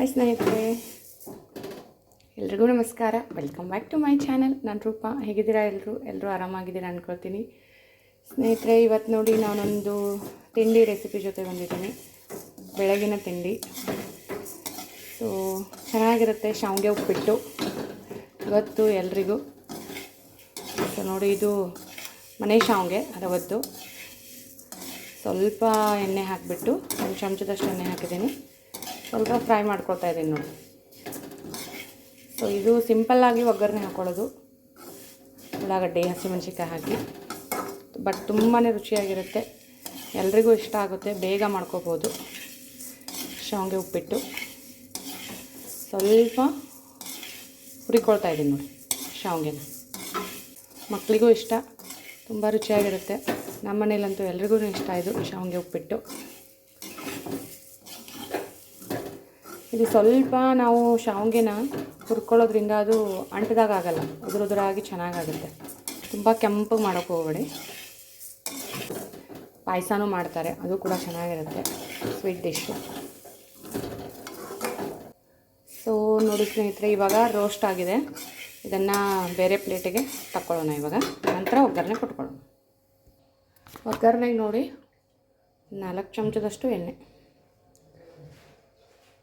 Hi ಸ್ನೇಹಿತರೆ. ಎಲ್ರಿಗೂ ನಮಸ್ಕಾರ. Welcome back to my channel ನಾನು ರೂಪ. ಹೇಗಿದ್ದೀರಾ ಎಲ್ಲರೂ ಎಲ್ಲರೂ ಆರಾಮಾಗಿದ್ದೀರಾ ಅಂದ್ಕೊಳ್ತೀನಿ ಸ್ನೇಹಿತರೆ ಇವತ್ತು ನೋಡಿ ನಾನೊಂದು ತಿಂಡಿ ರೆಸಿಪಿ ಜೊತೆ ಬಂದಿದ್ದೀನಿ. ಬೆಳಗಿನ ತಿಂಡಿ. ಸೊ ಚೆನ್ನಾಗಿರುತ್ತೆ ಶಾವಿಗೆ ಉಪ್ಪಿಟ್ಟು. ಇವತ್ತು ಎಲ್ರಿಗೂ? ಸೊ ನೋಡಿ, ಇದು ಮನೆ ಶಾವಿಗೆ ರವದ್ದು ಸ್ವಲ್ಪ ಎಣ್ಣೆ ಹಾಕಿಬಿಟ್ಟು, ಒಂದು ಚಮಚದಷ್ಟು ಎಣ್ಣೆ ಹಾಕಿದ್ದೀನಿ. ಸ್ವಲ್ಪ ಫ್ರೈ ಮಾಡ್ಕೊಳ್ತಾ ಇದ್ದೀನಿ ನೋಡಿ. ಸೊ ಇದು ಸಿಂಪಲ್ಲಾಗಿ ಒಗ್ಗರಣೆ ಹಾಕ್ಕೊಳ್ಳೋದು ಉಳ್ಳಾಗಡ್ಡೆ ಹಸಿಮೆಣ್ಸಿಕಾಯಿ ಹಾಕಿ. ಬಟ್ ತುಂಬಾ ರುಚಿಯಾಗಿರುತ್ತೆ. ಎಲ್ರಿಗೂ ಇಷ್ಟ ಆಗುತ್ತೆ. ಬೇಗ ಮಾಡ್ಕೋಬೋದು. ಶಾವಿಗೆ ಉಪ್ಪಿಟ್ಟು. ಸ್ವಲ್ಪ ಹುರಿಕೊಳ್ತಾ ಇದ್ದೀನಿ ನೋಡಿ ಶಾವಿಗೆನ ಮಕ್ಕಳಿಗೂ ಇಷ್ಟ. ತುಂಬ ರುಚಿಯಾಗಿರುತ್ತೆ. ನಮ್ಮ ಮನೇಲಂತೂ ಎಲ್ರಿಗೂ ಇಷ್ಟ ಇದು ಶಾವಿಗೆ ಉಪ್ಪಿಟ್ಟು. ಇದು ಸ್ವಲ್ಪ ನಾವು ಶಾವಿಗೆನ ಹುರ್ಕೊಳ್ಳೋದ್ರಿಂದ ಅದು ಅಂಟಿದಾಗ ಆಗಲ್ಲ. ಉದುರು ಉದುರಾಗಿ ಚೆನ್ನಾಗಾಗುತ್ತೆ. ತುಂಬ ಕೆಂಪಗೆ ಮಾಡೋಕ್ಕೆ ಹೋಗಬೇಡಿ. ಪಾಯಸನೂ ಮಾಡ್ತಾರೆ. ಅದು ಕೂಡ ಚೆನ್ನಾಗಿರುತ್ತೆ. ಸ್ವೀಟ್ ಡಿಶ್ಶು ಸೊ ನೋಡಿ ಸ್ನೇಹಿತರೆ, ಇವಾಗ ರೋಸ್ಟ್ ಆಗಿದೆ. ಇದನ್ನು ಬೇರೆ ಪ್ಲೇಟಿಗೆ ತಕ್ಕೊಳ್ಳೋಣ ಇವಾಗ. ನಂತರ ಒಗ್ಗರಣೆ ಕೊಟ್ಕೊಳ್ಳೋಣ. ಒಗ್ಗರಣೆಗೆ ನೋಡಿ ನಾಲ್ಕು ಚಮಚದಷ್ಟು ಎಣ್ಣೆ.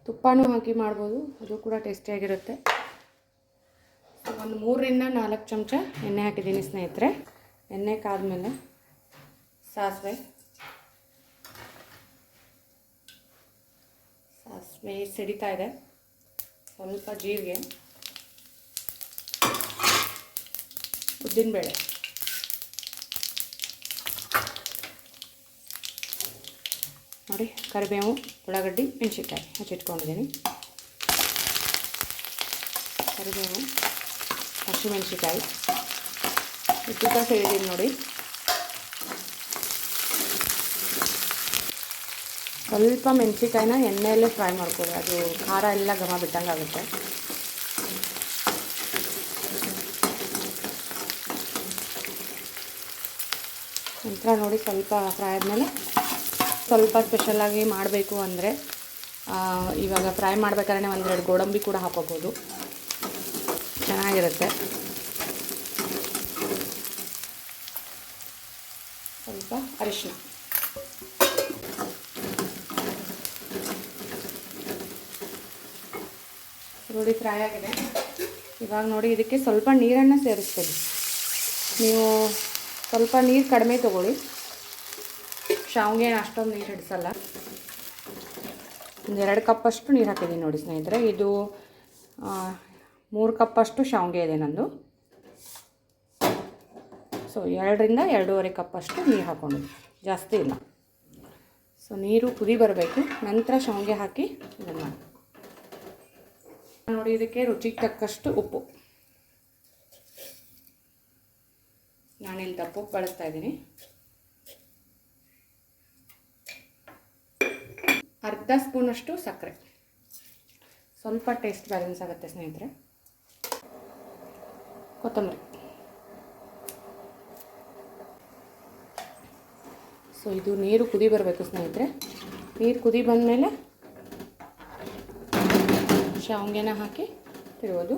ತುಪ್ಪನೂ ಹಾಕಿ ಮಾಡ್ಬೋದು. ಅದು ಕೂಡ ಟೇಸ್ಟಿಯಾಗಿರುತ್ತೆ ಒಂದು ಮೂರರಿಂದ ನಾಲ್ಕು ಚಮಚ ಎಣ್ಣೆ ಹಾಕಿದ್ದೀನಿ ಸ್ನೇಹಿತರೆ. ಎಣ್ಣೆ ಕಾದ್ಮೇಲೆ ಸಾಸಿವೆ. ಸಾಸಿವೆ ಸಿಡಿತಾ ಇದೆ. ಸ್ವಲ್ಪ ಜೀರಿಗೆ. ಉದ್ದಿನಬೇಳೆ. ನೋಡಿ, ಕರಿಬೇವು, ಉಳ್ಳಾಗಡ್ಡಿ, ಮೆಣಸಿನ್ಕಾಯಿ ಹಚ್ಚಿಟ್ಕೊಂಡಿದ್ದೀನಿ ಕರಿಬೇವು ಹಸಿಮೆಣಸಿನ್ಕಾಯಿ ಉದ್ದುಕ ಸೇರಿದ್ದೀನಿ ನೋಡಿ. ಸ್ವಲ್ಪ ಮೆಣಸಿನ್ಕಾಯಿನ ಎಣ್ಣೆಯಲ್ಲೇ ಫ್ರೈ ಮಾಡ್ಕೊಳ್ಳಿ. ಅದು ಖಾರ ಎಲ್ಲ ಘಮ ಬಿಟ್ಟಂಗೆ ಆಗುತ್ತೆ. ನಂತರ ನೋಡಿ ಸ್ವಲ್ಪ ಫ್ರೈ ಆದಮೇಲೆ ಸ್ವಲ್ಪ ಸ್ಪೆಷಲಾಗಿ ಮಾಡಬೇಕು ಅಂದರೆ ಇವಾಗ ಫ್ರೈ ಮಾಡ್ಬೇಕಾದ್ರೆ ಒಂದೆರಡು ಗೋಡಂಬಿ ಕೂಡ ಹಾಕೋಬೋದು. ಚೆನ್ನಾಗಿರುತ್ತೆ. ಸ್ವಲ್ಪ ಅರಿಶಿನ ರೂಢಿ ಫ್ರೈ ಆಗಿದೆ. ಇವಾಗ ನೋಡಿ, ಇದಕ್ಕೆ ಸ್ವಲ್ಪ ನೀರನ್ನು ಸೇರಿಸ್ತೀನಿ. ನೀವು ಸ್ವಲ್ಪ ನೀರು ಕಡಿಮೆ ತೊಗೊಳ್ಳಿ. ಶಾವಿಗೆ ಅಷ್ಟೊಂದು ನೀರು ಹಿಡಿಸಲ್ಲ. ಒಂದು ಎರಡು ಕಪ್ಪಷ್ಟು ನೀರು ಹಾಕಿದ್ದೀನಿ ನೋಡಿ ಸ್ನೇಹಿತರೆ. ಇದು ಮೂರು ಕಪ್ಪಷ್ಟು ಶಾವಿಗೆ ಇದೆ ನಂದು. ಸೊ ಎರಡರಿಂದ ಎರಡೂವರೆ ಕಪ್ಪಷ್ಟು ನೀರು ಹಾಕೊಂಡು. ಜಾಸ್ತಿ ಇಲ್ಲ. ಸೊ ನೀರು ಕುದಿ ಬರಬೇಕು. ನಂತರ ಶಾವಿಗೆ ಹಾಕಿ ಇದನ್ನು ನೋಡಿ, ಇದಕ್ಕೆ ರುಚಿಗೆ ತಕ್ಕಷ್ಟು ಉಪ್ಪು. ನಾನಿಲ್ಲಿ ತಪ್ಪು ಬಳಸ್ತಾ ಇದ್ದೀನಿ. ಅರ್ಧ ಸ್ಪೂನಷ್ಟು ಸಕ್ಕರೆ. ಸ್ವಲ್ಪ ಟೇಸ್ಟ್ ಬ್ಯಾಲೆನ್ಸ್ ಆಗುತ್ತೆ ಸ್ನೇಹಿತರೆ. ಕೊತ್ತಂಬರಿ. ಸೊ, ಇದು ನೀರು ಕುದಿ ಬರಬೇಕು ಸ್ನೇಹಿತರೆ. ನೀರು ಕುದಿ ಬಂದಮೇಲೆ ಶಾವಿಗೆನ ಹಾಕಿ ತಿರುವುದು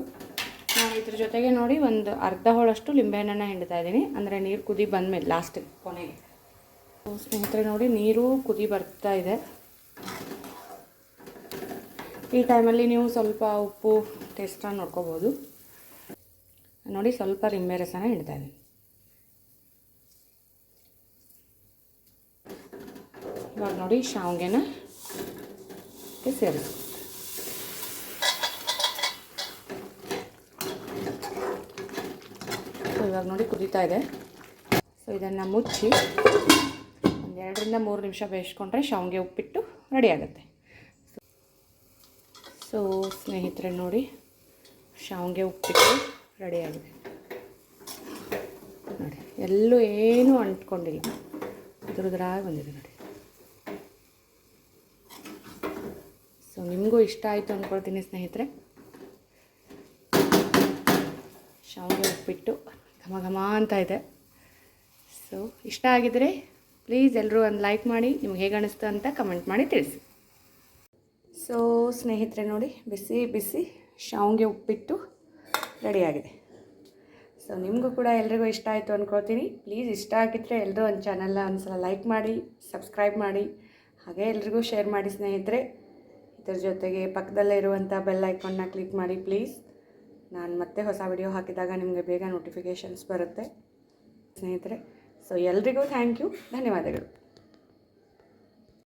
ನಾನು ಇದ್ರ ಜೊತೆಗೆ ನೋಡಿ ಒಂದು ಅರ್ಧ ಹೋಳಷ್ಟು ಲಿಂಬೆಹಣ್ಣನ್ನು ಹಿಂಡ್ತಾ ಇದ್ದೀನಿ. ಅಂದರೆ ನೀರು ಕುದಿ ಬಂದಮೇಲೆ ಲಾಸ್ಟಿಗೆ ಕೊನೆಗೆ. ಸ್ನೇಹಿತರೆ, ನೋಡಿ ನೀರು ಕುದಿ ಬರ್ತಾ ಇದೆ. ಈ ಟೈಮಲ್ಲಿ ನೀವು ಸ್ವಲ್ಪ ಉಪ್ಪು ಟೇಸ್ಟನ್ನು ನೋಡ್ಕೋಬೋದು. ನೋಡಿ ಸ್ವಲ್ಪ ರಿಮ್ಮೆ ರಸನ ಇಡ್ತಾ ಇವಾಗ ನೋಡಿ ಶಾವಿಗೆನ ಸೇರಿಸ್ಕೊ ಸೊ ಇವಾಗ ನೋಡಿ ಕುದೀತಾ ಇದೆ. ಸೊ ಇದನ್ನು ಮುಚ್ಚಿ ಒಂದು ಎರಡರಿಂದ ಮೂರು ನಿಮಿಷ ಬೇಯಿಸ್ಕೊಂಡ್ರೆ ಶಾವಿಗೆ ಉಪ್ಪಿಟ್ಟು ರೆಡಿ ಆಗುತ್ತೆ. ಸೊ, ಸ್ನೇಹಿತರೆ ನೋಡಿ, ಶಾವಿಗೆ ಉಪ್ಪಿಟ್ಟು ರೆಡಿಯಾಗಿದೆ ನೋಡಿ, ಎಲ್ಲೂ ಏನೂ ಅಂಟ್ಕೊಂಡಿಲ್ಲ. ಉದುರುದ್ರಾಗಿ ಬಂದಿದೆ ನೋಡಿ. ಸೊ, ನಿಮಗೂ ಇಷ್ಟ ಆಯಿತು ಅಂದ್ಕೊಳ್ತೀನಿ ಸ್ನೇಹಿತರೆ. ಶಾವಿಗೆ ಉಪ್ಪಿಟ್ಟು ಘಮ ಘಮ ಅಂತ ಇದೆ. ಸೊ, ಇಷ್ಟ ಆಗಿದರೆ ಪ್ಲೀಸ್ ಎಲ್ಲರೂ ಒಂದು ಲೈಕ್ ಮಾಡಿ, ನಿಮ್ಗೆ ಹೇಗೆ ಅನಿಸ್ತು ಅಂತ ಕಮೆಂಟ್ ಮಾಡಿ ತಿಳಿಸಿ. ಸೊ ಸ್ನೇಹಿತರೆ ನೋಡಿ, ಬಿಸಿ ಬಿಸಿ ಶಾವಿಗೆ ಉಪ್ಪಿಟ್ಟು ರೆಡಿಯಾಗಿದೆ ಸೊ ನಿಮಗೂ ಕೂಡ ಎಲ್ರಿಗೂ ಇಷ್ಟ ಆಯಿತು ಅಂದ್ಕೊಳ್ತೀನಿ ಪ್ಲೀಸ್ ಇಷ್ಟ ಆಗಿದ್ರೆ ಎಲ್ಲರೂ ಒಂದು ಚಾನಲ್ನ ಒಂದ್ಸಲ ಲೈಕ್ ಮಾಡಿ ಸಬ್ಸ್ಕ್ರೈಬ್ ಮಾಡಿ, ಹಾಗೆ ಎಲ್ರಿಗೂ ಶೇರ್ ಮಾಡಿ ಸ್ನೇಹಿತರೆ. ಇದ್ರ ಜೊತೆಗೆ ಪಕ್ಕದಲ್ಲೇ ಇರುವಂಥ ಬೆಲ್ ಐಕಾನ್ನ ಕ್ಲಿಕ್ ಮಾಡಿ ಪ್ಲೀಸ್ ನಾನು ಮತ್ತೆ ಹೊಸ ವಿಡಿಯೋ ಹಾಕಿದಾಗ ನಿಮಗೆ ಬೇಗ ನೋಟಿಫಿಕೇಷನ್ಸ್ ಬರುತ್ತೆ. ಸ್ನೇಹಿತರೆ ಸೊ ಎಲ್ರಿಗೂ ಥ್ಯಾಂಕ್ ಯು ಧನ್ಯವಾದಗಳು.